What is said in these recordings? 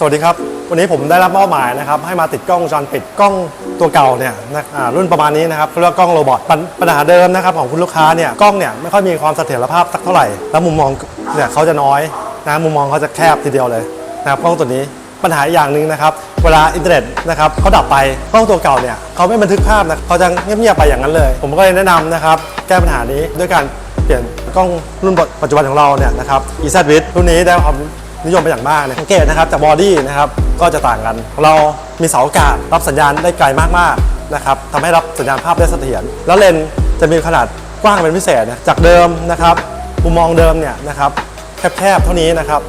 สวัสดีครับ วันนี้ผมได้รับมอบหมายนะครับให้มาติดกล้องวงจรปิดกล้องตัวเก่าเนี่ยนะอ่ารุ่นประมาณนี้นะครับเรียกว่ากล้องโรบอทปัญปัญหาเดิมนะครับของคุณลูกค้าเนี่ยกล้องเนี่ยไม่ค่อยมีความเสถียรภาพสักเท่าไหร่ แล้วมุมมองเนี่ยเขาจะน้อยนะมุมมองเขาจะแคบทีเดียวเลยนะครับกล้องตัวนี้ปัญหาอีกอย่างหนึ่งนะครับเวลาอินเทอร์เน็ตนะครับเขาดับไปกล้องตัวเก่าเนี่ยเขาไม่บันทึกภาพนะเขาจะเงียบๆไปอย่างนั้นเลย ผมก็เลยแนะนำนะครับแก้ปัญหานี้ด้วยการเปลี่ยนกล้องรุ่นปัจจุบันของเราเนี่ยนะครับ EZ w i t รุ่นนี้ได้ความ นิยมเป็นอย่างมากนี่ยสังเกตนะครับจากบอดี้นะครับก็จะต่างกัน เรามีเสาอากาศรับสัญญาณได้ไกลมากๆนะครับทำให้รับสัญญาณภาพได้เสถียรแล้วเลนจะมีขนาดกว้างเป็นพิเศษนะจากเดิมนะครับมุมมองเดิมเนี่ยนะครับแคบๆเท่านี้นะครับ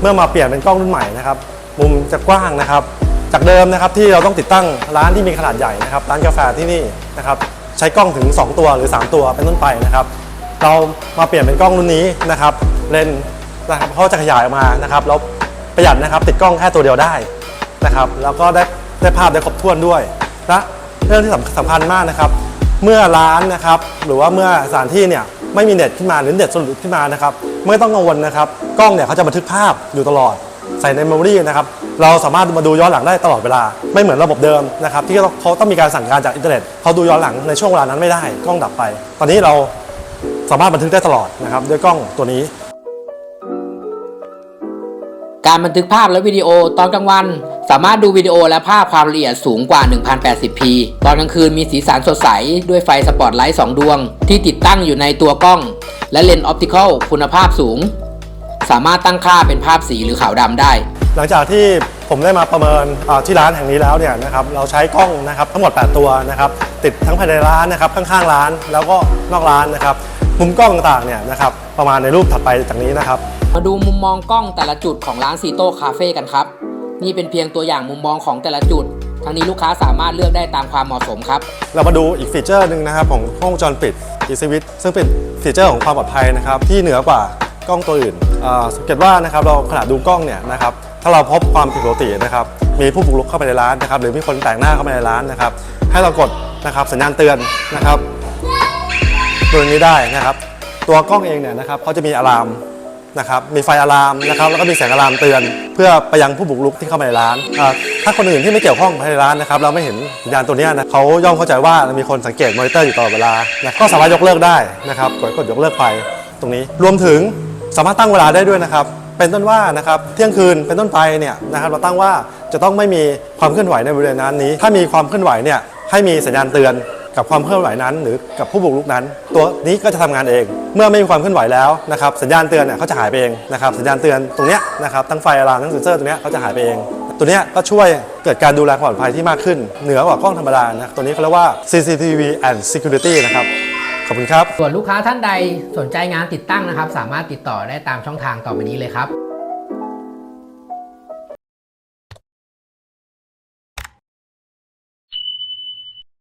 เมื่อมาเปลี่ยนเป็นกล้องรุ่นใหม่นะครับ มุมจะกว้างนะครับ จากเดิมนะครับที่เราต้องติดตั้งร้านที่มีขนาดใหญ่นะครับ ร้านกาแฟที่นี่นะครับ ใช้กล้องถึง 2 ตัวหรือ 3 ตัวเป็นต้นไปนะครับ เรามาเปลี่ยนเป็นกล้องรุ่นนี้นะครับเลน นะครับเขาจะขยายออกมานะครับแล้วประหยัดนะครับ ติดกล้องแค่ตัวเดียวได้นะครับ แล้วก็ได้ได้ภาพได้ครบถ้วนด้วยและเรื่องที่สำสำคัญมากนะครับ เมื่อร้านนะครับ หรือว่าเมื่อสถานที่เนี่ยไม่มีเน็ตขึ้นมาหรือเน็ตสลุดขึ้นมานะครับไม่ต้องกังวลนะครับ กล้องเนี่ยเขาจะบันทึกภาพอยู่ตลอด ใส่ในเมมโมรีนะครับ เราสามารถมาดูย้อนหลังได้ตลอดเวลา ไม่เหมือนระบบเดิมนะครับ ที่เขาต้องมีการสั่งการจากอินเทอร์เน็ตเขาดูย้อนหลังในช่วงเวลานั้นไม่ได้ กล้องดับไป ตอนนี้เราสามารถบันทึกได้ตลอดนะครับด้วยกล้องตัวนี้ การบันทึกภาพและวิดีโอตอนกลางวัน สามารถดูวิดีโอและภาพความละเอียดสูงกว่า 1080p ตอนกลางคืนมีสีสันสดใส ด้วยไฟสปอตไลท์ 2 ดวง ที่ติดตั้งอยู่ในตัวกล้อง และเลนส์ออปติคอลคุณภาพสูง สามารถตั้งค่าเป็นภาพสีหรือขาวดำได้ หลังจากที่ผมได้มาประเมินที่ร้านแห่งนี้แล้วเนี่ยนะครับเราใช้กล้องนะครับทั้งหมด 8 ตัวนะครับติดทั้งภายในร้านนะครับข้างๆร้าน แล้วก็นอกร้านนะครับ มุมกล้องต่างๆเนี่ยนะครับประมาณในรูปถัดไปจากนี้นะครับ มาดูมุมมองกล้องแต่ละจุดของร้านซีโต้คาเฟ่กันครับ นี่เป็นเพียงตัวอย่างมุมมองของแต่ละจุดทั้งนี้ลูกค้าสามารถเลือกได้ตามความเหมาะสมครับ เรามาดูอีกฟีเจอร์หนึ่งนะครับของกล้องวงจรปิด e s w i t ซึ่งเป็นฟีเจอร์ของความปลอดภัยนะครับที่เหนือกว่ากล้องตัวอื่นอ่าสังเกตว่านะครับเราขณะดูกล้องเนี่ยนะครับถ้าเราพบความผิดปกตินะครับมีผู้บุกรุกเข้าไปในร้านนะครับหรือมีคนแปลกหน้าเข้ามาในร้านนะครับให้เรากดนะครับสัญญาณเตือนนะครับ ตัวนี้ได้นะครับ ตัวกล้องเองเนี่ยนะครับเขาจะมีอะลามนะครับมีไฟอะลามนะครับแล้วก็มีแสงอะลามเตือน เพื่อไปยังผู้บุกรุกที่เข้ามาในร้านอ่าถ้าคนอื่นที่ไม่เกี่ยวข้องภายในร้านนะครับเราไม่เห็นสัญญาณตัวเนี้ยนะเขาย่อมเข้าใจว่ามีคนสังเกตมอนิเตอร์อยู่ตลอดเวลานะก็สามารถยกเลิกได้นะครับกดกดยกเลิกไปตรงนี้ รวมถึงสามารถตั้งเวลาได้ด้วยนะครับเป็นต้นว่านะครับเที่ยงคืนเป็นต้นไปเนี่ยนะครับเราตั้งว่าจะต้องไม่มีความเคลื่อนไหวในบริเวณนั้นนี้ ถ้ามีความเคลื่อนไหวเนี่ยให้มีสัญญาณเตือน กับความเคลื่อนไหวนั้น หรือกับผู้บุกรุกนั้น ตัวนี้ก็จะทำงานเอง เมื่อไม่มีความเคลื่อนไหวแล้วนะครับสัญญาณเตือนเนี่ยเขาจะหายไปเองนะครับสัญญาณเตือนตรงเนี้ยนะครับทั้งไฟอะลามทั้งเซ็นเซอร์ตรงเนี้ยเขาจะหายไปเองตัวเนี้ยก็ช่วยเกิดการดูแลความปลอดภัยที่มากขึ้น เหนือกว่ากล้องธรรมดานะตัวนี้เขาเรียกว่า CCTV and Security นะครับขอบคุณครับ ส่วนลูกค้าท่านใดสนใจงานติดตั้งนะครับ สามารถติดต่อได้ตามช่องทางต่อไปนี้เลยครับ